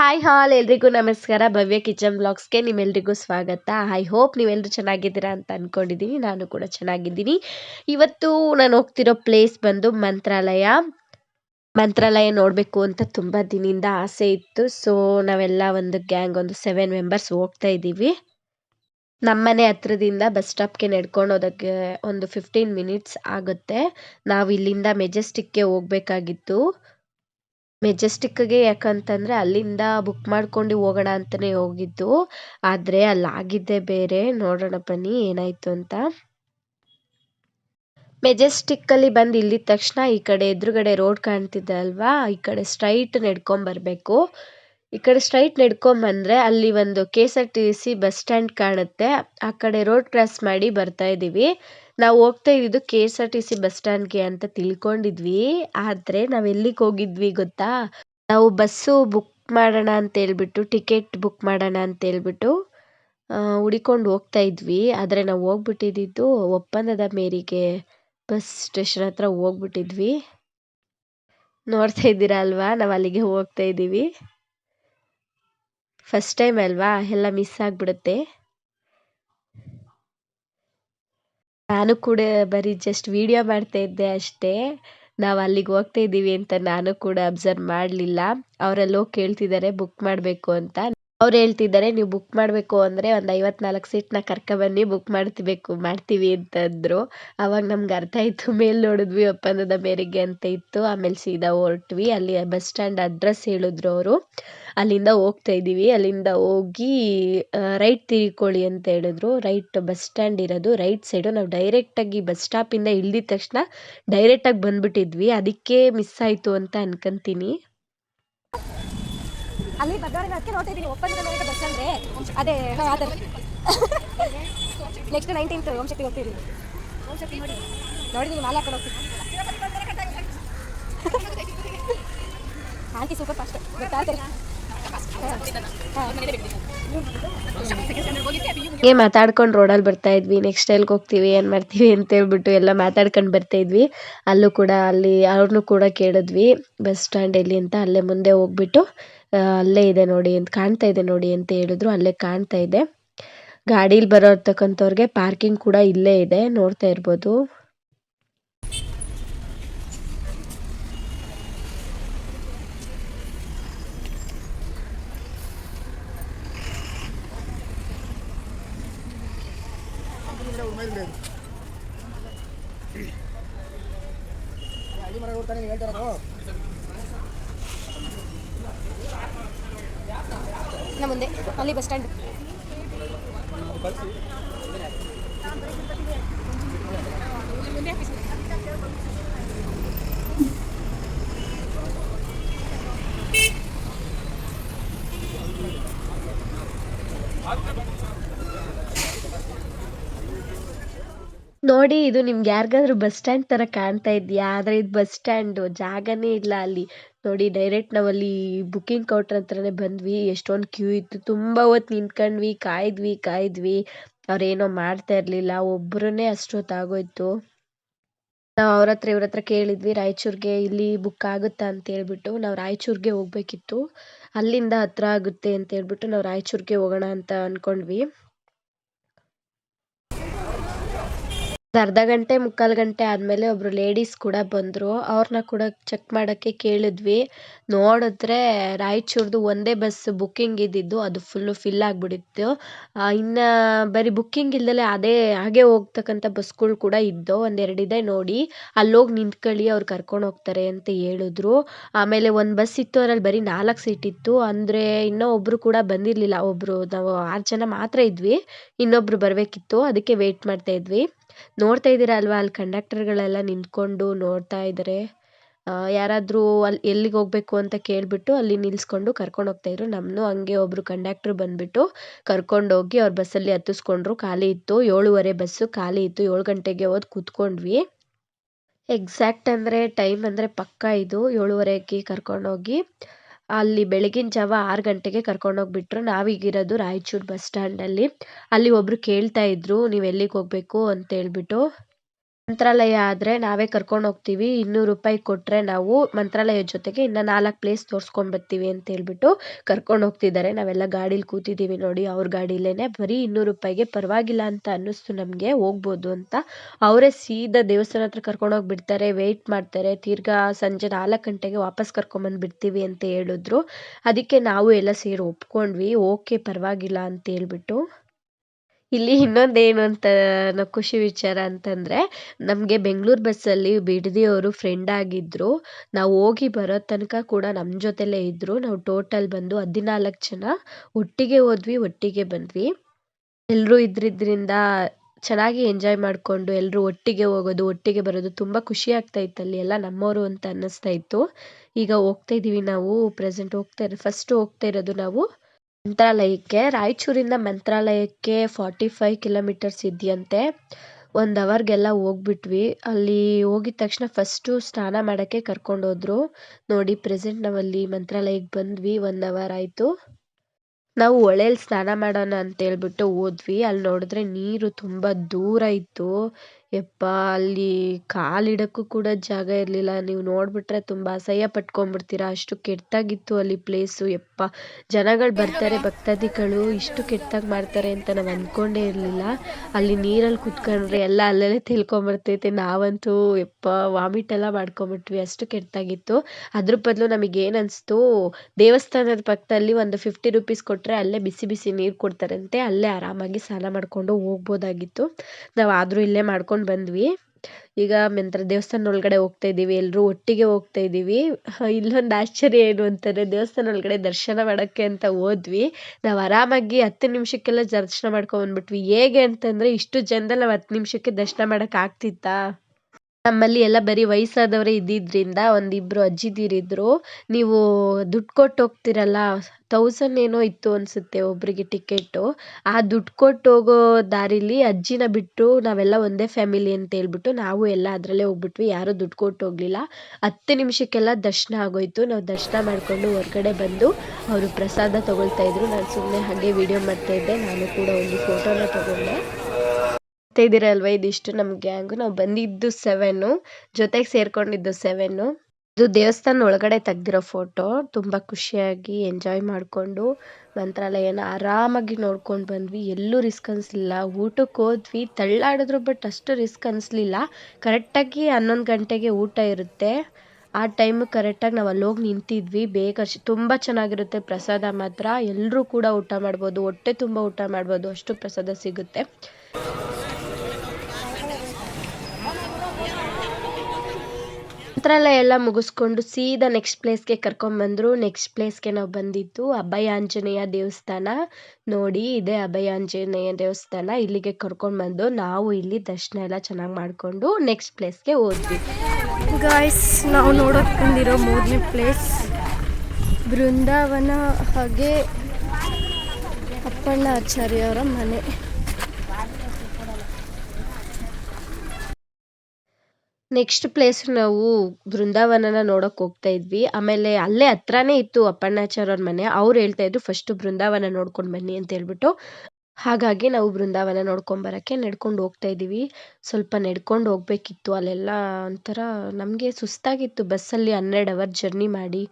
Hi ಹಾಲ್ ಎಲ್ರಿಗೂ ನಮಸ್ಕಾರ. ಭವ್ಯ kitchen ಬ್ಲಾಗ್ಸ್ಗೆ ನಿಮ್ಮೆಲ್ರಿಗೂ ಸ್ವಾಗತ. ಐ ಹೋಪ್ ನೀವೆಲ್ಲರೂ ಚೆನ್ನಾಗಿದ್ದೀರಾ ಅಂತ ಅಂದ್ಕೊಂಡಿದ್ದೀನಿ ನಾನು ಕೂಡ ಚೆನ್ನಾಗಿದ್ದೀನಿ. ಇವತ್ತು ನಾನು ಹೋಗ್ತಿರೋ ಪ್ಲೇಸ್ ಬಂದು ಮಂತ್ರಾಲಯ. ಮಂತ್ರಾಲಯ ನೋಡಬೇಕು ಅಂತ ತುಂಬ ದಿನದಿಂದ ಆಸೆ ಇತ್ತು. ಸೊ ನಾವೆಲ್ಲ ಒಂದು ಗ್ಯಾಂಗ್ ಒಂದು ಸೆವೆನ್ ಮೆಂಬರ್ಸ್ ಹೋಗ್ತಾ ಇದ್ದೀವಿ. ನಮ್ಮನೆ ಹತ್ರದಿಂದ ಬಸ್ ಸ್ಟಾಪ್ಗೆ ನಡ್ಕೊಂಡು ಹೋದಕ್ಕೆ ಒಂದು ಫಿಫ್ಟೀನ್ ಮಿನಿಟ್ಸ್ ಆಗುತ್ತೆ. ನಾವು ಇಲ್ಲಿಂದ ಮೆಜೆಸ್ಟಿಕ್ಗೆ ಹೋಗ್ಬೇಕಾಗಿತ್ತು. ಮೆಜೆಸ್ಟಿಕ್ಗೆ ಯಾಕಂತಂದರೆ ಅಲ್ಲಿಂದ ಬುಕ್ ಮಾಡ್ಕೊಂಡು ಹೋಗೋಣ ಅಂತಲೇ ಹೋಗಿದ್ದು. ಆದರೆ ಆಗಿದ್ದೆ ಬೇರೆ. ನೋಡೋಣ ಬನ್ನಿ ಏನಾಯಿತು ಅಂತ. ಮೆಜೆಸ್ಟಿಕ್ಕಲ್ಲಿ ಬಂದು ಇಲ್ಲಿದ ತಕ್ಷಣ ಈ ಕಡೆ ಎದುರುಗಡೆ ರೋಡ್ ಕಾಣ್ತಿದೆ ಅಲ್ವಾ? ಈ ಕಡೆ ಸ್ಟ್ರೈಟ್ ನಡ್ಕೊಂಬರ್ಬೇಕು ಈ ಕಡೆ ಸ್ಟ್ರೈಟ್ ನಡ್ಕೊಂಬಂದ್ರೆ ಅಲ್ಲಿ ಒಂದು ಕೆ_ಎಸ್_ಆರ್_ಟಿ_ಸಿ ಬಸ್ ಸ್ಟ್ಯಾಂಡ್ ಕಾಣುತ್ತೆ. ಆ ಕಡೆ ರೋಡ್ ಕ್ರಾಸ್ ಮಾಡಿ ಬರ್ತಾ ಇದ್ದೀವಿ ನಾವು ಹೋಗ್ತಾ ಇದ್ದಿದ್ದು ಕೆ_ಎಸ್_ಆರ್_ಟಿ_ಸಿ ಬಸ್ ಸ್ಟ್ಯಾಂಡ್ಗೆ ಅಂತ ತಿಳ್ಕೊಂಡಿದ್ವಿ. ಆದ್ರೆ ನಾವು ಎಲ್ಲಿಗೆ ಹೋಗಿದ್ವಿ ಗೊತ್ತಾ? ನಾವು ಬಸ್ಸು ಬುಕ್ ಮಾಡೋಣ ಅಂತ ಹೇಳ್ಬಿಟ್ಟು ಟಿಕೆಟ್ ಬುಕ್ ಮಾಡೋಣ ಅಂತ ಹೇಳ್ಬಿಟ್ಟು ಹುಡಿಕೊಂಡು ಹೋಗ್ತಾ ಇದ್ವಿ. ಆದರೆ ನಾವು ಹೋಗ್ಬಿಟ್ಟಿದ್ದು ಒಪ್ಪಂದದ ಮೇರೆಗೆ ಬಸ್ ಸ್ಟೇಷನ್ ಹತ್ರ ಹೋಗ್ಬಿಟ್ಟಿದ್ವಿ. ನೋಡ್ತಾ ಇದ್ದೀರಾ ಅಲ್ವಾ? ನಾವು ಅಲ್ಲಿಗೆ ಹೋಗ್ತಾ ಇದ್ದೀವಿ ಫಸ್ಟ್ ಟೈಮ್ ಅಲ್ವಾ? ಎಲ್ಲ ಮಿಸ್ ಆಗಿಬಿಡುತ್ತೆ. ನಾನು ಕೂಡ ಬರೀ ಜಸ್ಟ್ ವಿಡಿಯೋ ಮಾಡ್ತಾ ಇದ್ದೆ ಅಷ್ಟೇ. ನಾವು ಅಲ್ಲಿಗೆ ಹೋಗ್ತಾ ಇದ್ದೀವಿ ಅಂತ ನಾನು ಕೂಡ ಅಬ್ಸರ್ವ್ ಮಾಡಲಿಲ್ಲ. ಅವರೆಲ್ಲೋ ಕೇಳ್ತಿದ್ದಾರೆ ಬುಕ್ ಮಾಡಬೇಕು ಅಂತ. ಅವ್ರು ಹೇಳ್ತಿದ್ದಾರೆ, ನೀವು ಬುಕ್ ಮಾಡಬೇಕು ಅಂದರೆ ಒಂದು ಐವತ್ನಾಲ್ಕು ಸೀಟ್ನ ಕರ್ಕೊಬನ್ನಿ ಬುಕ್ ಮಾಡ್ತಿಬೇಕು, ಮಾಡ್ತೀವಿ ಅಂತಂದರು ಅವಾಗ ನಮ್ಗೆ ಅರ್ಥ ಆಯಿತು, ಮೇಲೆ ನೋಡಿದ್ವಿ, ಒಪ್ಪಂದದ ಮೇರೆಗೆ ಅಂತ ಇತ್ತು. ಆಮೇಲೆ ಸೀದಾ ಹೊರಟ್ವಿ. ಅಲ್ಲಿ ಬಸ್ ಸ್ಟ್ಯಾಂಡ್ ಅಡ್ರೆಸ್ ಹೇಳಿದ್ರು ಅವರು. ಅಲ್ಲಿಂದ ಹೋಗ್ತಾ ಇದ್ದೀವಿ. ಅಲ್ಲಿಂದ ಹೋಗಿ ರೈಟ್ ತಿರ್ಕೊಳ್ಳಿ ಅಂತ ಹೇಳಿದ್ರು. ರೈಟ್ ಬಸ್ ಸ್ಟ್ಯಾಂಡ್ ಇರೋದು ರೈಟ್ ಸೈಡು ನಾವು ಡೈರೆಕ್ಟಾಗಿ ಬಸ್ ಸ್ಟಾಪಿಂದ ಇಳ್ದಿದ ತಕ್ಷಣ ಡೈರೆಕ್ಟಾಗಿ ಬಂದುಬಿಟ್ಟಿದ್ವಿ. ಅದಕ್ಕೆ ಮಿಸ್ ಆಯಿತು ಅಂತ ಅನ್ಕೊಂತೀನಿ. ಅಲ್ಲಿ ಬದಲಾವಣೆ ಅದೇ next nineteenth Omshakti super fast ಗೊತ್ತಾಗ್ತಾರೆ ಹೀಗೆ ಮಾತಾಡ್ಕೊಂಡು ರೋಡಲ್ಲಿ ಬರ್ತಾ ಇದ್ವಿ. ನೆಕ್ಸ್ಟ್ ಎಲ್ಲಿಗೆ ಹೋಗ್ತೀವಿ, ಏನು ಮಾಡ್ತೀವಿ ಅಂತ ಹೇಳ್ಬಿಟ್ಟು ಎಲ್ಲ ಮಾತಾಡ್ಕೊಂಡು ಬರ್ತಾ ಇದ್ವಿ. ಅಲ್ಲೂ ಕೂಡ ಅಲ್ಲಿ ಅವ್ರನ್ನೂ ಕೂಡ ಕೇಳಿದ್ವಿ, ಬಸ್ ಸ್ಟ್ಯಾಂಡ್ ಎಲ್ಲಿ ಅಂತ. ಅಲ್ಲೇ ಮುಂದೆ ಹೋಗ್ಬಿಟ್ಟು ಅಲ್ಲೇ ಇದೆ ನೋಡಿ ಅಂತ, ಕಾಣ್ತಾ ಇದೆ ನೋಡಿ ಅಂತ ಹೇಳಿದ್ರು. ಅಲ್ಲೇ ಕಾಣ್ತಾ ಇದೆ. ಗಾಡೀಲಿ ಬರೋರ್ತಕ್ಕಂಥವ್ರಿಗೆ ಪಾರ್ಕಿಂಗ್ ಕೂಡ ಇಲ್ಲೇ ಇದೆ, ನೋಡ್ತಾ ಇರ್ಬೋದು. ನಮ್ಮ ಮುಂದೆ ಅಲ್ಲಿ ಬಸ್ ಸ್ಟ್ಯಾಂಡ್. ನೋಡಿ, ಇದು ನಿಮ್ಗೆ ಯಾರಿಗಾದ್ರೂ ಬಸ್ ಸ್ಟ್ಯಾಂಡ್ ತರ ಕಾಣ್ತಾ ಇದೆಯಾ? ಆದರೆ ಇದು ಬಸ್ ಸ್ಟ್ಯಾಂಡ್ ಜಾಗನೇ ಇಲ್ಲ ಅಲ್ಲಿ. ನೋಡಿ ಡೈರೆಕ್ಟ್ ನಾವಲ್ಲಿ ಬುಕಿಂಗ್ ಕೌಂಟರ್ ಹತ್ರನೇ ಬಂದ್ವಿ. ಎಷ್ಟೊಂದು ಕ್ಯೂ ಇತ್ತು. ತುಂಬಾ ಹೊತ್ತು ನಿಂತ್ಕೊಂಡ್ವಿ. ಕಾಯ್ದ್ವಿ ಕಾಯ್ದ್ವಿ. ಅವ್ರೇನೋ ಮಾಡ್ತಾ ಇರಲಿಲ್ಲ. ಒಬ್ರನ್ನೇ ಅಷ್ಟೊತ್ತಾಗೋಯ್ತು. ನಾವು ಅವ್ರ ಹತ್ರ ಇವ್ರ ಹತ್ರ ಕೇಳಿದ್ವಿ, ರಾಯಚೂರ್ಗೆ ಇಲ್ಲಿ ಬುಕ್ ಆಗುತ್ತಾ ಅಂತ ಹೇಳ್ಬಿಟ್ಟು. ನಾವು ರಾಯಚೂರ್ಗೆ ಹೋಗ್ಬೇಕಿತ್ತು. ಅಲ್ಲಿಂದ ಹತ್ರ ಆಗುತ್ತೆ ಅಂತ ಹೇಳ್ಬಿಟ್ಟು ನಾವು ರಾಯಚೂರ್ಗೆ ಹೋಗೋಣ ಅಂತ ಅಂದ್ಕೊಂಡ್ವಿ ಅರ್ಧ ಗಂಟೆ, ಮುಕ್ಕಾಲು ಗಂಟೆ ಆದಮೇಲೆ ಒಬ್ಬರು ಲೇಡೀಸ್ ಕೂಡ ಬಂದರು. ಅವ್ರನ್ನ ಕೂಡ ಚೆಕ್ ಮಾಡೋಕ್ಕೆ ಕೇಳಿದ್ವಿ. ನೋಡಿದ್ರೆ ರಾಯಚೂರ್ದು ಒಂದೇ ಬಸ್ ಬುಕ್ಕಿಂಗ್ ಇದ್ದಿದ್ದು, ಅದು ಫುಲ್ಲು ಫಿಲ್ ಆಗಿಬಿಟ್ಟಿತ್ತು. ಇನ್ನು ಬರೀ ಬುಕ್ಕಿಂಗ್ ಇಲ್ದಲೆ ಅದೇ, ಹಾಗೆ ಹೋಗ್ತಕ್ಕಂಥ ಬಸ್ಗಳು ಕೂಡ ಇದ್ದವು ಒಂದೆರಡಿದೆ ನೋಡಿ. ಅಲ್ಲೋಗಿ ನಿಂತ್ಕೊಳ್ಳಿ, ಅವ್ರು ಕರ್ಕೊಂಡು ಹೋಗ್ತಾರೆ ಅಂತ ಹೇಳಿದ್ರು. ಆಮೇಲೆ ಒಂದು ಬಸ್ ಇತ್ತು, ಅದರಲ್ಲಿ ಬರೀ ನಾಲ್ಕು ಸೀಟ್ ಇತ್ತು. ಅಂದರೆ ಇನ್ನೂ ಒಬ್ಬರು ಕೂಡ ಬಂದಿರಲಿಲ್ಲ. ಒಬ್ಬರು ನಾವು ಆರು ಜನ ಮಾತ್ರ ಇದ್ವಿ. ಇನ್ನೊಬ್ಬರು ಬರಬೇಕಿತ್ತು. ಅದಕ್ಕೆ ವೆಯ್ಟ್ ಮಾಡ್ತಾ ಇದ್ವಿ. ನೋಡ್ತಾ ಇದ್ದೀರಾ ಅಲ್ವಾ? ಅಲ್ಲಿ ಕಂಡಕ್ಟರ್ಗಳೆಲ್ಲ ನಿಂತ್ಕೊಂಡು ನೋಡ್ತಾ ಇದ್ದಾರೆ ಯಾರಾದರೂ ಅಲ್ಲಿ ಎಲ್ಲಿಗೆ ಹೋಗಬೇಕು ಅಂತ ಕೇಳಿಬಿಟ್ಟು ಅಲ್ಲಿ ನಿಲ್ಲಿಸ್ಕೊಂಡು ಕರ್ಕೊಂಡು ಹೋಗ್ತಾಯಿದ್ರು ನಮ್ಮನ್ನು ಹಂಗೆ ಒಬ್ಬರು ಕಂಡಕ್ಟ್ರು ಬಂದುಬಿಟ್ಟು ಕರ್ಕೊಂಡೋಗಿ ಅವ್ರ ಬಸ್ಸಲ್ಲಿ ಹತ್ತಿಸ್ಕೊಂಡ್ರು. ಖಾಲಿ ಇತ್ತು. ಏಳುವರೆ ಬಸ್ಸು ಖಾಲಿ ಇತ್ತು. ಏಳು ಗಂಟೆಗೆ ಹೋದ್ ಕೂತ್ಕೊಂಡ್ವಿ. ಎಕ್ಸಾಕ್ಟ್ ಅಂದರೆ ಟೈಮ್ ಅಂದರೆ ಪಕ್ಕ ಇದು. ಏಳುವರೆಗೆ ಕರ್ಕೊಂಡೋಗಿ ಅಲ್ಲಿ ಬೆಳಗಿನ ಜಾವ ಆರು ಗಂಟೆಗೆ ಕರ್ಕೊಂಡೋಗ್ಬಿಟ್ರು. ನಾವೀಗಿರೋದು ರಾಯಚೂರು ಬಸ್ ಸ್ಟ್ಯಾಂಡಲ್ಲಿ. ಅಲ್ಲಿ ಒಬ್ಬರು ಕೇಳ್ತಾ ಇದ್ದರು ನೀವು ಎಲ್ಲಿಗೆ ಹೋಗಬೇಕು? ಅಂತ ಹೇಳ್ಬಿಟ್ಟು. ಮಂತ್ರಾಲಯ ಆದರೆ ನಾವೇ ಕರ್ಕೊಂಡು ಹೋಗ್ತೀವಿ. ಇನ್ನೂರು ರೂಪಾಯಿ ಕೊಟ್ಟರೆ ನಾವು ಮಂತ್ರಾಲಯದ ಜೊತೆಗೆ ಇನ್ನು ನಾಲ್ಕು ಪ್ಲೇಸ್ ತೋರಿಸ್ಕೊಂಡು ಬರ್ತೀವಿ ಅಂತ ಹೇಳ್ಬಿಟ್ಟು ಕರ್ಕೊಂಡು ಹೋಗ್ತಿದ್ದಾರೆ. ನಾವೆಲ್ಲ ಗಾಡೀಲಿ ಕೂತಿದ್ದೀವಿ ನೋಡಿ, ಅವ್ರ ಗಾಡೀಲೇ ಬರೀ ಇನ್ನೂರು ರೂಪಾಯಿಗೆ ಪರವಾಗಿಲ್ಲ ಅಂತ ಅನ್ನಿಸ್ತು ನಮಗೆ, ಹೋಗ್ಬೋದು ಅಂತ. ಅವರೇ ಸೀದಾ ದೇವಸ್ಥಾನ ಹತ್ರ ಕರ್ಕೊಂಡೋಗಿ ಬಿಡ್ತಾರೆ ವೆಯ್ಟ್ ಮಾಡ್ತಾರೆ. ತಿರ್ಗಾ ಸಂಜೆ ನಾಲ್ಕು ಗಂಟೆಗೆ ವಾಪಸ್ ಕರ್ಕೊಂಬಂದು ಬಿಡ್ತೀವಿ ಅಂತ ಹೇಳಿದ್ರು. ಅದಕ್ಕೆ ನಾವು ಎಲ್ಲ ಸೇರಿ ಒಪ್ಕೊಂಡ್ವಿ. ಓಕೆ ಪರವಾಗಿಲ್ಲ ಅಂತ ಹೇಳ್ಬಿಟ್ಟು. ಇಲ್ಲಿ ಇನ್ನೊಂದೇನು ಅಂತ ಖುಷಿ ವಿಚಾರ ಅಂತಂದರೆ, ನಮಗೆ ಬೆಂಗಳೂರು ಬಸ್ಸಲ್ಲಿ ಬಿಡದಿಯವರು ಫ್ರೆಂಡ್ ಆಗಿದ್ದರು ನಾವು ಹೋಗಿ ಬರೋ ತನಕ ಕೂಡ ನಮ್ಮ ಜೊತೆಲೇ ಇದ್ದರು ನಾವು ಟೋಟಲ್ ಬಂದು ಹದಿನಾಲ್ಕು ಜನ ಒಟ್ಟಿಗೆ ಹೋದ್ವಿ, ಒಟ್ಟಿಗೆ ಬಂದ್ವಿ. ಎಲ್ಲರೂ ಇದ್ರಿದ್ರಿಂದ ಚೆನ್ನಾಗಿ ಎಂಜಾಯ್ ಮಾಡಿಕೊಂಡು ಎಲ್ಲರೂ ಒಟ್ಟಿಗೆ ಹೋಗೋದು, ಒಟ್ಟಿಗೆ ಬರೋದು ತುಂಬ ಖುಷಿ ಆಗ್ತಾ ಇತ್ತು ಅಲ್ಲಿ. ಎಲ್ಲ ನಮ್ಮವರು ಅಂತ ಅನ್ನಿಸ್ತಾ ಇತ್ತು. ಈಗ ಹೋಗ್ತಾ ಇದ್ದೀವಿ ನಾವು ಪ್ರೆಸೆಂಟ್ ಹೋಗ್ತಾ ಇರೋ ಫಸ್ಟ್ ಹೋಗ್ತಾ ಇರೋದು ನಾವು. ಮಂತ್ರಾಲಯಕ್ಕೆ, ರಾಯಚೂರಿಂದ ಮಂತ್ರಾಲಯಕ್ಕೆ ಫಾರ್ಟಿ ಫೈವ್ ಕಿಲೋಮೀಟರ್ಸ್ ಇದೆಯಂತೆ. ಒಂದು ಅವರ್ಗೆಲ್ಲ ಹೋಗ್ಬಿಟ್ವಿ. ಅಲ್ಲಿ ಹೋಗಿದ ತಕ್ಷಣ ಫಸ್ಟು ಸ್ನಾನ ಮಾಡೋಕ್ಕೆ ಕರ್ಕೊಂಡೋದ್ರು ನೋಡಿ ಪ್ರೆಸೆಂಟ್ ನಾವಲ್ಲಿ ಮಂತ್ರಾಲಯಕ್ಕೆ ಬಂದ್ವಿ ಒನ್ ಅವರ್ ಆಯಿತು. ನಾವು ಹೊಳೇಲಿ ಸ್ನಾನ ಮಾಡೋಣ ಅಂತ ಹೇಳ್ಬಿಟ್ಟು ಹೋದ್ವಿ. ಅಲ್ಲಿ ನೋಡಿದ್ರೆ ನೀರು ತುಂಬ ದೂರ ಇತ್ತು. ಯಪ್ಪ, ಅಲ್ಲಿ ಕಾಲಿಡಕ್ಕೂ ಕೂಡ ಜಾಗ ಇರಲಿಲ್ಲ. ನೀವು ನೋಡಿಬಿಟ್ರೆ ತುಂಬ ಅಸಹ್ಯ ಪಟ್ಕೊಂಡ್ಬಿಡ್ತೀರ. ಅಷ್ಟು ಕೆಟ್ಟಾಗಿತ್ತು ಅಲ್ಲಿ ಪ್ಲೇಸು ಯಪ್ಪ, ಜನಗಳು ಬರ್ತಾರೆ, ಭಕ್ತಾದಿಗಳು ಇಷ್ಟು ಕೆಟ್ಟದಾಗಿ ಮಾಡ್ತಾರೆ ಅಂತ ನಾವು ಅಂದ್ಕೊಂಡೇ ಇರಲಿಲ್ಲ. ಅಲ್ಲಿ ನೀರಲ್ಲಿ ಕುತ್ಕೊಂಡ್ರೆ ಎಲ್ಲ ಅಲ್ಲಲ್ಲೇ ತಿಳ್ಕೊಂಬರ್ತೈತೆ ನಾವಂತೂ ಯಪ್ಪ ವಾಮಿಟ್ ಎಲ್ಲ ಮಾಡ್ಕೊಂಬಿಟ್ವಿ. ಅಷ್ಟು ಕೆಟ್ಟದಾಗಿತ್ತು ಅದ್ರ ಬದಲು ನಮಗೆ ಏನು ಅನಿಸ್ತು, ದೇವಸ್ಥಾನದ ಪಕ್ಕದಲ್ಲಿ ಒಂದು ಫಿಫ್ಟಿ ರುಪೀಸ್ ಕೊಟ್ಟರೆ ಅಲ್ಲೇ ಬಿಸಿ ಬಿಸಿ ನೀರು ಕೊಡ್ತಾರಂತೆ. ಅಲ್ಲೇ ಆರಾಮಾಗಿ ಸ್ನಾನ ಮಾಡಿಕೊಂಡು ಹೋಗ್ಬೋದಾಗಿತ್ತು. ನಾವು ಆದರೂ ಇಲ್ಲೇ ಮಾಡ್ಕೊಂಡು ಬಂದ್ವಿ. ಈಗ ಮಂತ್ರ ದೇವಸ್ಥಾನ ಒಳಗಡೆ ಹೋಗ್ತಾ ಇದ್ದೀವಿ. ಎಲ್ಲರೂ ಒಟ್ಟಿಗೆ ಹೋಗ್ತಾ ಇದ್ದೀವಿ. ಇಲ್ಲೊಂದು ಆಶ್ಚರ್ಯ ಏನು ಅಂತಾರೆ ದೇವಸ್ಥಾನ ಒಳಗಡೆ ದರ್ಶನ ಮಾಡೋಕ್ಕೆ ಅಂತ ಹೋದ್ವಿ. ನಾವು ಆರಾಮಾಗಿ ಹತ್ತು ನಿಮಿಷಕ್ಕೆಲ್ಲ ದರ್ಶನ ಮಾಡ್ಕೊಂಡು ಬಂದ್ಬಿಟ್ವಿ. ಹೇಗೆ ಅಂತಂದರೆ ಇಷ್ಟು ಜನದಲ್ಲಿ ನಾವು ಹತ್ತು ನಿಮಿಷಕ್ಕೆ ದರ್ಶನ ಮಾಡೋಕೆ ಆಗ್ತಿತ್ತಾ? ನಮ್ಮಲ್ಲಿ ಎಲ್ಲ ಬರೀ ವಯಸ್ಸಾದವರೇ ಇದ್ದಿದ್ದರಿಂದ ಒಂದಿಬ್ಬರು ಅಜ್ಜಿದಿರಿದ್ರು ನೀವು ದುಡ್ಡು ಕೊಟ್ಟು ಹೋಗ್ತಿರಲ್ಲ ತೌಸಂಡ್ ಏನೋ ಇತ್ತು ಅನಿಸುತ್ತೆ ಒಬ್ಬರಿಗೆ ಟಿಕೆಟು ಆ ದುಡ್ಡು ಕೊಟ್ಟು ಹೋಗೋ ದಾರಿಲಿ ಅಜ್ಜಿನ ಬಿಟ್ಟು ನಾವೆಲ್ಲ ಒಂದೇ ಫ್ಯಾಮಿಲಿ ಅಂತ ಹೇಳ್ಬಿಟ್ಟು ನಾವು ಎಲ್ಲ ಅದರಲ್ಲೇ ಹೋಗ್ಬಿಟ್ವಿ. ಯಾರೂ ದುಡ್ಡು ಕೊಟ್ಟು ಹೋಗಲಿಲ್ಲ ಹತ್ತು ನಿಮಿಷಕ್ಕೆಲ್ಲ ದರ್ಶನ ಆಗೋಯ್ತು. ನಾವು ದರ್ಶನ ಮಾಡಿಕೊಂಡು ಹೊರಗಡೆ ಬಂದು ಅವರು ಪ್ರಸಾದ ತೊಗೊಳ್ತಾ ಇದ್ರು. ನಾನು ಸುಮ್ಮನೆ ಹಾಗೆ ವಿಡಿಯೋ ಮಾಡ್ತಾ ಇದ್ದೆ. ನಾನು ಕೂಡ ಒಂದು ಫೋಟೋನ ತಗೊಂಡೆ. ನೋಡ್ತಾ ಇದಿಷ್ಟು ನಮ್ಮ ಗ್ಯಾಂಗು? ನಾವು ಬಂದಿದ್ದು ಸೆವೆನ್ನು ಜೊತೆಗೆ ಸೇರ್ಕೊಂಡಿದ್ದು ಸೆವೆನ್ನು ಇದು ದೇವಸ್ಥಾನ ಒಳಗಡೆ ತೆಗ್ದಿರೋ ಫೋಟೋ ತುಂಬ ಖುಷಿಯಾಗಿ ಎಂಜಾಯ್ ಮಾಡಿಕೊಂಡು ಮಂತ್ರಾಲಯನ ಆರಾಮಾಗಿ ನೋಡ್ಕೊಂಡು ಬಂದ್ವಿ. ಎಲ್ಲೂ ರಿಸ್ಕ್ ಅನಿಸ್ಲಿಲ್ಲ. ಊಟಕ್ಕೆ ಹೋದ್ವಿ. ತಳ್ಳಾಡಿದ್ರು ಬಟ್ ಅಷ್ಟು ರಿಸ್ಕ್ ಅನಿಸ್ಲಿಲ್ಲ. ಕರೆಕ್ಟಾಗಿ ಹನ್ನೊಂದು ಗಂಟೆಗೆ ಊಟ ಇರುತ್ತೆ. ಆ ಟೈಮ್ ಕರೆಕ್ಟಾಗಿ ನಾವು ಅಲ್ಲಿ ಹೋಗಿ ನಿಂತಿದ್ವಿ. ಬೇಗ ತುಂಬ ಚೆನ್ನಾಗಿರುತ್ತೆ ಪ್ರಸಾದ ಮಾತ್ರ. ಎಲ್ಲರೂ ಕೂಡ ಊಟ ಮಾಡ್ಬೋದು. ಹೊಟ್ಟೆ ತುಂಬ ಊಟ ಮಾಡ್ಬೋದು. ಅಷ್ಟು ಪ್ರಸಾದ ಸಿಗುತ್ತೆ. ಮಂತ್ರಾಲಯ ಎಲ್ಲ ಮುಗಿಸ್ಕೊಂಡು ಸೀದಾ ನೆಕ್ಸ್ಟ್ ಪ್ಲೇಸ್ಗೆ ಕರ್ಕೊಂಬಂದರು ನೆಕ್ಸ್ಟ್ ಪ್ಲೇಸ್ಗೆ ನಾವು ಬಂದಿದ್ದು ಅಭಯ ಆಂಜನೇಯ ದೇವಸ್ಥಾನ. ನೋಡಿ, ಇದೆ ಅಭಯ ಆಂಜನೇಯ ದೇವಸ್ಥಾನ. ಇಲ್ಲಿಗೆ ಕರ್ಕೊಂಡು ನಾವು ಇಲ್ಲಿ ದರ್ಶನ ಎಲ್ಲ ಚೆನ್ನಾಗಿ ಮಾಡಿಕೊಂಡು ನೆಕ್ಸ್ಟ್ ಪ್ಲೇಸ್ಗೆ ಹೋದ್ವಿ. ಗಾಯ್ಸ್ ನಾವು ನೋಡೋಕೆ ಬಂದಿರೋ ಮೂರನೇ ಪ್ಲೇಸ್ ಬೃಂದಾವನ ಹಾಗೆ ಅಪ್ಪಣ್ಣ ಆಚಾರ್ಯವರ ಮನೆ. ನೆಕ್ಸ್ಟ್ ಪ್ಲೇಸ್ ನಾವು ಬೃಂದಾವನನ ನೋಡೋಕೆ ಹೋಗ್ತಾ ಇದ್ವಿ. ಆಮೇಲೆ ಅಲ್ಲೇ ಹತ್ರನೇ ಇತ್ತು ಅಪ್ಪಣ್ಣಾಚಾರ್ ಅವ್ರ ಮನೆ. ಅವ್ರು ಹೇಳ್ತಾ ಇದ್ರು, ಫಸ್ಟ್ ಬೃಂದಾವನ ನೋಡ್ಕೊಂಡು ಬನ್ನಿ ಅಂತ ಹೇಳ್ಬಿಟ್ಟು. ಹಾಗಾಗಿ ನಾವು ಬೃಂದಾವನ ನೋಡ್ಕೊಂಡು ಬರೋಕ್ಕೆ ನಡ್ಕೊಂಡು ಹೋಗ್ತಾ ಇದ್ದೀವಿ. ಸ್ವಲ್ಪ ನಡ್ಕೊಂಡು ಹೋಗ್ಬೇಕಿತ್ತು ಅಲ್ಲೆಲ್ಲ ಒಂಥರ ನಮಗೆ ಸುಸ್ತಾಗಿತ್ತು. ಬಸ್ಸಲ್ಲಿ ಹನ್ನೆರಡು ಅವರ್ ಜರ್ನಿ ಮಾಡಿ.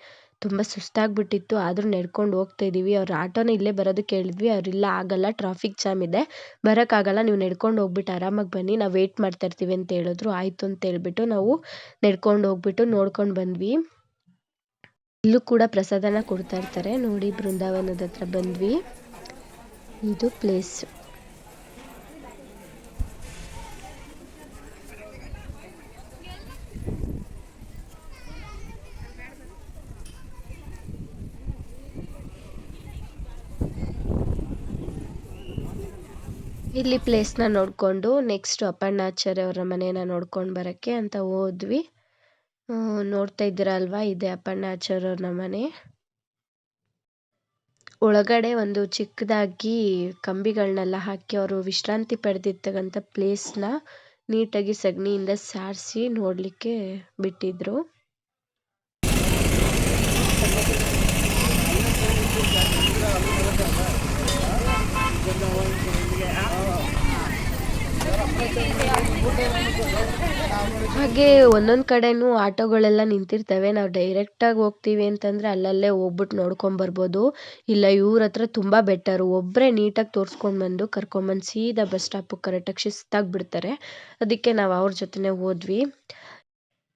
ತುಂಬ ಸುಸ್ತಾಗಿಬಿಟ್ಟಿತ್ತು. ಆದರೂ ನಡ್ಕೊಂಡು ಹೋಗ್ತಾ ಇದ್ದೀವಿ ಅವ್ರ ಆಟೋನ ಇಲ್ಲೇ ಬರೋದು ಕೇಳಿದ್ವಿ. ಅವ್ರು ಇಲ್ಲ ಆಗಲ್ಲ ಟ್ರಾಫಿಕ್ ಜಾಮ್ ಇದೆ. ಬರೋಕ್ಕಾಗಲ್ಲ, ನೀವು ನಡ್ಕೊಂಡು ಹೋಗ್ಬಿಟ್ಟು ಆರಾಮಾಗಿ ಬನ್ನಿ. ನಾವು ಮಾಡ್ತಾ ಇರ್ತೀವಿ ಅಂತ ಹೇಳಿದ್ರು. ಆಯಿತು ಅಂತ ಹೇಳ್ಬಿಟ್ಟು ನಾವು ನಡ್ಕೊಂಡು ಹೋಗ್ಬಿಟ್ಟು ನೋಡ್ಕೊಂಡು ಬಂದ್ವಿ. ಇಲ್ಲೂ ಕೂಡ ಪ್ರಸಾದನ ಕೊಡ್ತಾ ಇರ್ತಾರೆ. ನೋಡಿ, ಬೃಂದಾವನದ ಹತ್ರ ಬಂದ್ವಿ. ಇದು ಪ್ಲೇಸ್ ಇಲ್ಲಿ ಪ್ಲೇಸ್ನ ನೋಡಿಕೊಂಡು ನೆಕ್ಸ್ಟ್ ಅಪ್ಪಣ್ಣಾಚಾರ್ಯ ಅವರ ಮನೇನ ನೋಡ್ಕೊಂಡು ಬರೋಕ್ಕೆ ಅಂತ ಹೋದ್ವಿ. ನೋಡ್ತಾ ಇದ್ದೀರಾ ಅಲ್ವಾ ಇದೆ ಅಪ್ಪಣ್ಣಾಚಾರ್ಯ ಅವರ ಮನೆ. ಒಳಗಡೆ ಒಂದು ಚಿಕ್ಕದಾಗಿ ಕಂಬಿಗಳನ್ನೆಲ್ಲ ಹಾಕಿ ಅವರು ವಿಶ್ರಾಂತಿ ಪಡೆದಿರ್ತಕ್ಕಂಥ ಪ್ಲೇಸ್ನ ನೀಟಾಗಿ ಸಗಣಿಯಿಂದ ಸಾರಿಸಿ ನೋಡಲಿಕ್ಕೆ ಬಿಟ್ಟಿದ್ರು. ಹಾಗೆ ಒಂದೊಂದು ಕಡೆನೂ ಆಟೋಗಳೆಲ್ಲ ನಿಂತಿರ್ತವೆ. ನಾವು ಡೈರೆಕ್ಟಾಗಿ ಹೋಗ್ತೀವಿ ಅಂತಂದರೆ ಅಲ್ಲಲ್ಲೇ ಹೋಗ್ಬಿಟ್ಟು ನೋಡ್ಕೊಂಬರ್ಬೋದು ಇಲ್ಲ ಇವ್ರ ಹತ್ರ ತುಂಬ ಬೆಟರು ಒಬ್ಬರೇ ನೀಟಾಗಿ ತೋರಿಸ್ಕೊಂಡು ಬಂದು ಕರ್ಕೊಂಬಂದು ಸೀದಾ ಬಸ್ ಸ್ಟಾಪಿಗೆ ಕರೆಕ್ಟಾಗಿ ಶಿಸ್ತಾಗಿ ಬಿಡ್ತಾರೆ ಅದಕ್ಕೆ ನಾವು ಅವ್ರ ಜೊತೆನೇ ಹೋದ್ವಿ.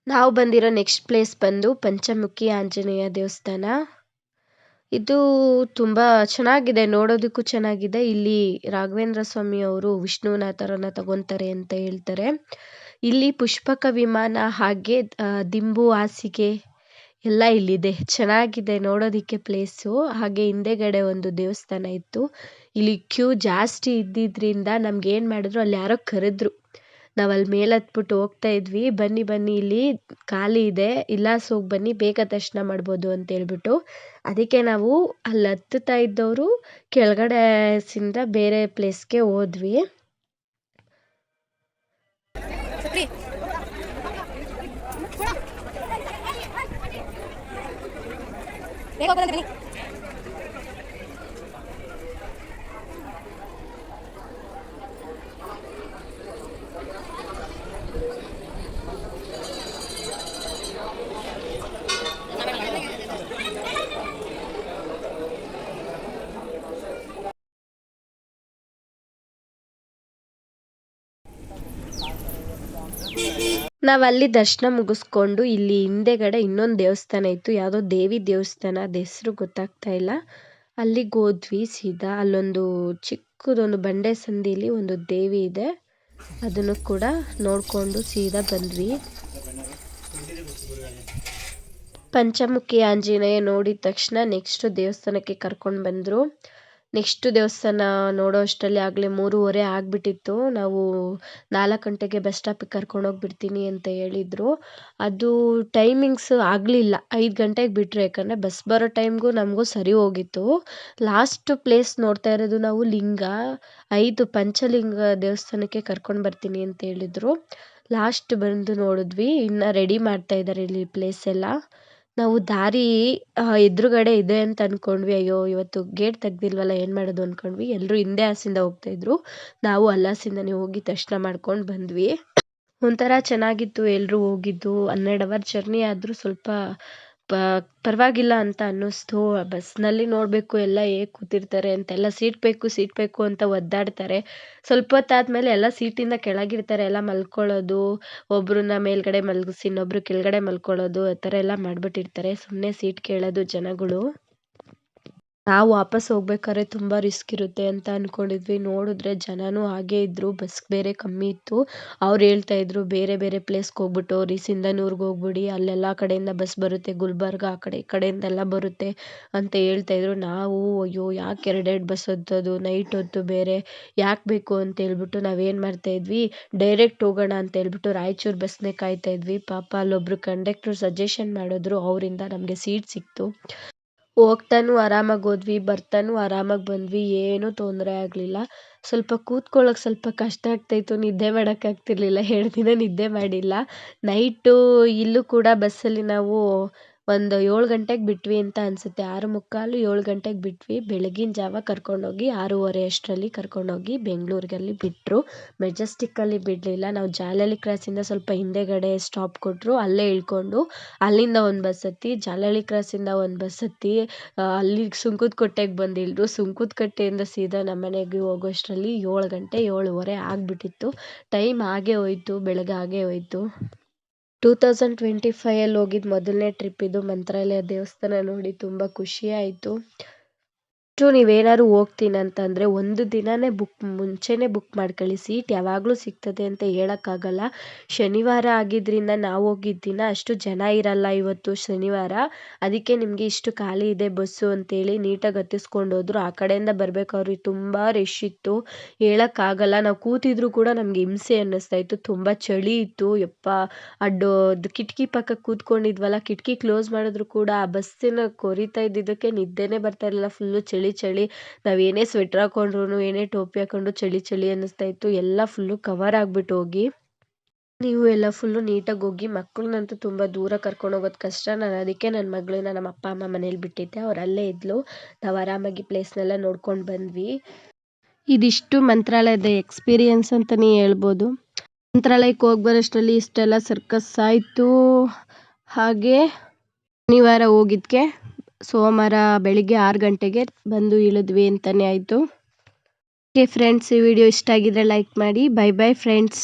ನಾವು ಬಂದಿರೋ ನೆಕ್ಸ್ಟ್ ಪ್ಲೇಸ್ ಬಂದು ಪಂಚಮುಖಿ ಆಂಜನೇಯ ದೇವಸ್ಥಾನ. ಇದು ತುಂಬಾ ಚೆನ್ನಾಗಿದೆ, ನೋಡೋದಕ್ಕೂ ಚೆನ್ನಾಗಿದೆ. ಇಲ್ಲಿ ರಾಘವೇಂದ್ರ ಸ್ವಾಮಿ ಅವರು ವಿಷ್ಣುವಿನ ಅವತಾರನ ತಗೊತಾರೆ ಅಂತ ಹೇಳ್ತಾರೆ. ಇಲ್ಲಿ ಪುಷ್ಪಕ ವಿಮಾನ, ಹಾಗೆ ದಿಂಬು, ಹಾಸಿಗೆ ಎಲ್ಲ ಇಲ್ಲಿದೆ. ಚೆನ್ನಾಗಿದೆ ನೋಡೋದಕ್ಕೆ ಪ್ಲೇಸು ಹಾಗೆ ಹಿಂದೆಗಡೆ ಒಂದು ದೇವಸ್ಥಾನ ಇತ್ತು. ಇಲ್ಲಿ ಕ್ಯೂ ಜಾಸ್ತಿ ಇದ್ದಿದ್ರಿಂದ ನಮ್ಗೆ ಏನು ಮಾಡಿದ್ರು, ಅಲ್ಲಿ ಯಾರೋ ಕರೆದ್ರು. ನಾವು ಅಲ್ಲಿ ಮೇಲೆ ಹತ್ಬಿಟ್ಟು ಹೋಗ್ತಾ ಇದ್ವಿ. ಬನ್ನಿ ಬನ್ನಿ, ಇಲ್ಲಿ ಖಾಲಿ ಇದೆ. ಇಲ್ಲಾಸ್ ಹೋಗಿ ಬನ್ನಿ, ಬೇಗ ದರ್ಶನ ಮಾಡ್ಬೋದು ಅಂತ ಹೇಳ್ಬಿಟ್ಟು. ಅದಕ್ಕೆ ನಾವು ಅಲ್ಲಿ ಹತ್ತುತ್ತಾ ಇದ್ದವರು ಕೆಳಗಡೆಸಿಂದ ಬೇರೆ ಪ್ಲೇಸ್ಗೆ ಹೋದ್ವಿ. ಬೇಗ ನಾವು ಅಲ್ಲಿ ದರ್ಶನ ಮುಗಿಸ್ಕೊಂಡು ಇಲ್ಲಿ ಹಿಂದೆಗಡೆ ಇನ್ನೊಂದು ದೇವಸ್ಥಾನ ಇತ್ತು. ಯಾವುದೋ ದೇವಿ ದೇವಸ್ಥಾನ, ಅದು ಹೆಸರು ಗೊತ್ತಾಗ್ತಾ ಇಲ್ಲ. ಅಲ್ಲಿಗೆ ಹೋದ್ವಿ ಸೀದಾ. ಅಲ್ಲೊಂದು ಚಿಕ್ಕದೊಂದು ಬಂಡೆ ಸಂದಿಲಿ ಒಂದು ದೇವಿ ಇದೆ. ಅದನ್ನು ಕೂಡ ನೋಡಿಕೊಂಡು ಸೀದಾ ಬಂದ್ವಿ. ಪಂಚಮುಖಿ ಆಂಜನೇಯ ನೋಡಿದ ತಕ್ಷಣ ನೆಕ್ಸ್ಟ್ ದೇವಸ್ಥಾನಕ್ಕೆ ಕರ್ಕೊಂಡು ಬಂದರು. ನೆಕ್ಸ್ಟ್ ದೇವಸ್ಥಾನ ನೋಡೋ ಅಷ್ಟರಲ್ಲಿ ಆಗಲೇ ಮೂರುವರೆ ಆಗಿಬಿಟ್ಟಿತ್ತು. ನಾವು ನಾಲ್ಕು ಗಂಟೆಗೆ ಬಸ್ ಸ್ಟಾಪಿಗೆ ಕರ್ಕೊಂಡೋಗ್ಬಿಡ್ತೀನಿ ಅಂತ ಹೇಳಿದರು. ಅದು ಟೈಮಿಂಗ್ಸ್ ಆಗಲಿಲ್ಲ. ಐದು ಗಂಟೆಗೆ ಬಿಟ್ಟರೆ ಯಾಕಂದರೆ ಬಸ್ ಬರೋ ಟೈಮ್ಗೂ ನಮಗೂ ಸರಿ ಹೋಗಿತ್ತು. ಲಾಸ್ಟ್ ಪ್ಲೇಸ್ ನೋಡ್ತಾ ಇರೋದು ನಾವು ಲಿಂಗ. ಐದು ಪಂಚಲಿಂಗ ದೇವಸ್ಥಾನಕ್ಕೆ ಕರ್ಕೊಂಡು ಬರ್ತೀನಿ ಅಂತ ಹೇಳಿದರು. ಲಾಸ್ಟ್ ಬಂದು ನೋಡಿದ್ವಿ. ಇನ್ನು ರೆಡಿ ಮಾಡ್ತಾ ಇದ್ದಾರೆ ಇಲ್ಲಿ ಪ್ಲೇಸ್ ಎಲ್ಲ. ನಾವು ದಾರಿ ಎದುರುಗಡೆ ಇದೆ ಅಂತ ಅಂದ್ಕೊಂಡ್ವಿ ಅಯ್ಯೋ, ಇವತ್ತು ಗೇಟ್ ತೆಗ್ದಿಲ್ವಲ್ಲ, ಏನು ಮಾಡೋದು ಅಂದ್ಕೊಂಡ್ವಿ ಎಲ್ಲರೂ ಹಿಂದೆ ಹಾಸಿಂದ ಹೋಗ್ತಾ ಇದ್ರು. ನಾವು ಅಲ್ಲಾಸಿಂದನೇ ಹೋಗಿ ದರ್ಶನ ಮಾಡ್ಕೊಂಡು ಬಂದ್ವಿ. ಒಂಥರ ಚೆನ್ನಾಗಿತ್ತು. ಎಲ್ಲರೂ ಹೋಗಿದ್ದು, ಹನ್ನೆರಡು ಅವರ್ ಜರ್ನಿ ಆದರೂ ಸ್ವಲ್ಪ ಪರವಾಗಿಲ್ಲ ಅಂತ ಅನ್ನಿಸ್ತು. ಬಸ್ನಲ್ಲಿ ನೋಡಬೇಕು, ಎಲ್ಲ ಹೇಗೆ ಕೂತಿರ್ತಾರೆ ಅಂತೆಲ್ಲ ಸೀಟ್ ಬೇಕು ಸೀಟ್ ಬೇಕು ಅಂತ ಒದ್ದಾಡ್ತಾರೆ. ಸ್ವಲ್ಪ ಹೊತ್ತಾದ್ಮೇಲೆ ಎಲ್ಲ ಸೀಟಿಂದ ಕೆಳಗಿರ್ತಾರೆ, ಎಲ್ಲ ಮಲ್ಕೊಳ್ಳೋದು, ಒಬ್ರನ್ನ ಮೇಲ್ಗಡೆ ಮಲಗಿಸಿ ಇನ್ನೊಬ್ರು ಕೆಳಗಡೆ ಮಲ್ಕೊಳ್ಳೋದು, ಆ ಥರ ಎಲ್ಲ ಮಾಡಿಬಿಟ್ಟಿರ್ತಾರೆ. ಸುಮ್ಮನೆ ಸೀಟ್ ಕೇಳೋದು ಜನಗಳು. ನಾವು ವಾಪಸ್ ಹೋಗ್ಬೇಕಾದ್ರೆ ತುಂಬ ರಿಸ್ಕ್ ಇರುತ್ತೆ ಅಂತ ಅಂದ್ಕೊಂಡಿದ್ವಿ ನೋಡಿದ್ರೆ ಜನನೂ ಹಾಗೆ ಇದ್ದರು ಬಸ್ ಬೇರೆ ಕಮ್ಮಿ ಇತ್ತು. ಅವ್ರು ಹೇಳ್ತಾ ಇದ್ರು, ಬೇರೆ ಬೇರೆ ಪ್ಲೇಸ್ಗೆ ಹೋಗ್ಬಿಟ್ಟು ಸಿಂಧನೂರ್ಗೆ ಹೋಗ್ಬಿಡಿ. ಅಲ್ಲೆಲ್ಲ ಕಡೆಯಿಂದ ಬಸ್ ಬರುತ್ತೆ, ಗುಲ್ಬರ್ಗ ಆ ಕಡೆ ಈ ಕಡೆಯಿಂದೆಲ್ಲ ಬರುತ್ತೆ ಅಂತ ಹೇಳ್ತಾ ಇದ್ರು. ನಾವು, ಅಯ್ಯೋ, ಯಾಕೆ ಎರಡೆರಡು ಬಸ್ ಹತ್ತೋದು, ನೈಟ್ ಹೊತ್ತು ಬೇರೆ ಯಾಕೆ ಬೇಕು ಅಂತ ಹೇಳ್ಬಿಟ್ಟು ನಾವೇನು ಮಾಡ್ತಾ ಇದ್ವಿ? ಡೈರೆಕ್ಟ್ ಹೋಗೋಣ ಅಂತ ಹೇಳ್ಬಿಟ್ಟು ರಾಯಚೂರು ಬಸ್ನೇ ಕಾಯ್ತಾ ಇದ್ವಿ. ಪಾಪ ಅಲ್ಲೊಬ್ರು ಕಂಡಕ್ಟ್ರು ಸಜೆಷನ್ ಮಾಡಿದ್ರು. ಅವರಿಂದ ನಮಗೆ ಸೀಟ್ ಸಿಕ್ತು. ಹೋಗ್ತಾನೂ ಆರಾಮಾಗಿ ಹೋದ್ವಿ, ಬರ್ತಾನೂ ಆರಾಮಾಗಿ ಬಂದ್ವಿ, ಏನೂ ತೊಂದರೆ ಆಗಲಿಲ್ಲ. ಸ್ವಲ್ಪ ಕೂತ್ಕೊಳ್ಳೋಕೆ ಸ್ವಲ್ಪ ಕಷ್ಟ ಆಗ್ತಾಯಿತ್ತು, ನಿದ್ದೆ ಮಾಡೋಕ್ಕಾಗ್ತಿರ್ಲಿಲ್ಲ ಎರಡು ದಿನ ನಿದ್ದೆ ಮಾಡಿಲ್ಲ. ನೈಟು ಇಲ್ಲೂ ಕೂಡ ಬಸ್ಸಲ್ಲಿ ನಾವು ಒಂದು ಏಳು ಗಂಟೆಗೆ ಬಿಟ್ವಿ ಅಂತ ಅನಿಸುತ್ತೆ. ಆರು ಮುಕ್ಕಾಲು ಏಳು ಗಂಟೆಗೆ ಬಿಟ್ವಿ. ಬೆಳಗಿನ ಜಾವ ಕರ್ಕೊಂಡೋಗಿ ಆರೂವರೆ ಅಷ್ಟರಲ್ಲಿ ಕರ್ಕೊಂಡೋಗಿ ಬೆಂಗಳೂರಿಗಲ್ಲಿ ಬಿಟ್ಟರು ಮೆಜೆಸ್ಟಿಕ್ಕಲ್ಲಿ ಬಿಡಲಿಲ್ಲ. ನಾವು ಜಾಲಹಳ್ಳಿ ಕ್ರಾಸಿಂದ ಸ್ವಲ್ಪ ಹಿಂದೆಗಡೆ ಸ್ಟಾಪ್ ಕೊಟ್ಟರು ಅಲ್ಲೇ ಇಳ್ಕೊಂಡು ಅಲ್ಲಿಂದ ಒಂದು ಬಸ್ ಹತ್ತಿ ಜಾಲಹಳ್ಳಿ ಕ್ರಾಸಿಂದ ಒಂದು ಬಸ್ ಹತ್ತಿ ಅಲ್ಲಿ ಸುಂಕದಕಟ್ಟೆಗೆ ಬಂದು ಇಳಿದ್ರು ಸುಂಕದಕಟ್ಟೆಯಿಂದ ಸೀದಾ ನಮ್ಮ ಮನೆಗೆ ಹೋಗೋಷ್ಟರಲ್ಲಿ ಏಳು ಗಂಟೆ ಏಳುವರೆ ಆಗಿಬಿಟ್ಟಿತ್ತು. ಟೈಮ್ ಆಗೇ ಹೋಯ್ತು. ಬೆಳಗ್ಗೆ ಹೋಯ್ತು. ಟೂ ತೌಸಂಡ್ ಟ್ವೆಂಟಿ ಫೈಯಲ್ಲಿ ಹೋಗಿದ್ದು ಮೊದಲನೇ ಟ್ರಿಪ್ ಇದು ಮಂತ್ರಾಲಯ ದೇವಸ್ಥಾನ ನೋಡಿ ತುಂಬ ಖುಷಿ ಆಯಿತು. ನೆಕ್ಸ್ಟು ನೀವೇನಾದ್ರು ಹೋಗ್ತೀನಿ ಅಂತಂದ್ರೆ ಒಂದು ದಿನವೇ ಬುಕ್ ಮುಂಚೆನೇ ಬುಕ್ ಮಾಡ್ಕೊಳ್ಳಿ. ಸೀಟ್ ಯಾವಾಗಲೂ ಸಿಗ್ತದೆ ಅಂತ ಹೇಳೋಕ್ಕಾಗಲ್ಲ. ಶನಿವಾರ ಆಗಿದ್ದರಿಂದ ನಾವು ಹೋಗಿದ್ದ ದಿನ ಅಷ್ಟು ಜನ ಇರಲ್ಲ ಇವತ್ತು ಶನಿವಾರ. ಅದಕ್ಕೆ ನಿಮಗೆ ಇಷ್ಟು ಖಾಲಿ ಇದೆ ಬಸ್ಸು ಅಂತೇಳಿ ನೀಟಾಗಿ ಹತ್ತಿಸ್ಕೊಂಡು ಹೋದ್ರು. ಆ ಕಡೆಯಿಂದ ಬರ್ಬೇಕಾದ್ರೆ ತುಂಬ ರಶ್ ಇತ್ತು. ಹೇಳೋಕ್ಕಾಗಲ್ಲ. ನಾವು ಕೂತಿದ್ರು ಕೂಡ ನಮಗೆ ಹಿಂಸೆ ಅನ್ನಿಸ್ತಾ ಇತ್ತು. ತುಂಬ ಚಳಿ ಇತ್ತು. ಯಪ್ಪ, ಅಡ್ಡು ಕಿಟಕಿ ಪಕ್ಕ ಕೂತ್ಕೊಂಡಿದ್ವಲ್ಲ, ಕಿಟಕಿ ಕ್ಲೋಸ್ ಮಾಡಿದ್ರು ಕೂಡ ಆ ಬಸ್ಸಿನ ಕೊರಿತಾ ಇದ್ದಿದ್ದಕ್ಕೆ ನಿದ್ದೆನೇ ಬರ್ತಾ ಇರಲಿಲ್ಲ. ಫುಲ್ಲು ಚಳಿ ಚಳಿ ಚಳಿ ಏನೇ ಸ್ವೆಟ್ರ್ ಹಾಕೊಂಡ್ರು ಏನೇ ಟೋಪಿ ಹಾಕೊಂಡ್ರು ಚಳಿ ಚಳಿ ಅನ್ನಿಸ್ತಾ ಇತ್ತು, ಎಲ್ಲ ಫುಲ್ಲು ಕವರ್ ಆಗಿಬಿಟ್ಟು ಹೋಗಿ. ನೀವು ಎಲ್ಲ ಫುಲ್ಲು ನೀಟಾಗಿ ಹೋಗಿ ಮಕ್ಕಳನ್ನಂತೂ ತುಂಬ ದೂರ ಕರ್ಕೊಂಡು ಹೋಗೋದು ಕಷ್ಟ. ನಾನು ಅದಕ್ಕೆ ನನ್ನ ಮಗಳನ್ನ ನಮ್ಮ ಅಪ್ಪ, ಅಮ್ಮ ಮನೇಲಿ ಬಿಟ್ಟಿದ್ದೆ. ಅವ್ರು ಅಲ್ಲೇ ಇದ್ಲು. ನಾವು ಆರಾಮಾಗಿ ಪ್ಲೇಸ್ನೆಲ್ಲ ನೋಡ್ಕೊಂಡು ಬಂದ್ವಿ. ಇದಿಷ್ಟು ಮಂತ್ರಾಲಯದ ಎಕ್ಸ್ಪೀರಿಯನ್ಸ್ ಅಂತಲೇ ಹೇಳ್ಬೋದು. ಮಂತ್ರಾಲಯಕ್ಕೆ ಹೋಗಿ ಬರೋಷ್ಟರಲ್ಲಿ ಇಷ್ಟೆಲ್ಲ ಸರ್ಕಸ್ ಆಯಿತು. ಹಾಗೆ ಶನಿವಾರ ಹೋಗಿದ್ಕೆ. ಸೋಮವಾರ ಬೆಳಿಗ್ಗೆ ಆರು ಗಂಟೆಗೆ ಬಂದು ಇಳಿದ್ವಿ ಅಂತಲೇ ಆಯಿತು. ಓಕೆ ಫ್ರೆಂಡ್ಸ್ ಈ ವಿಡಿಯೋ ಇಷ್ಟ ಆಗಿದ್ದರೆ ಲೈಕ್ ಮಾಡಿ. Bye bye friends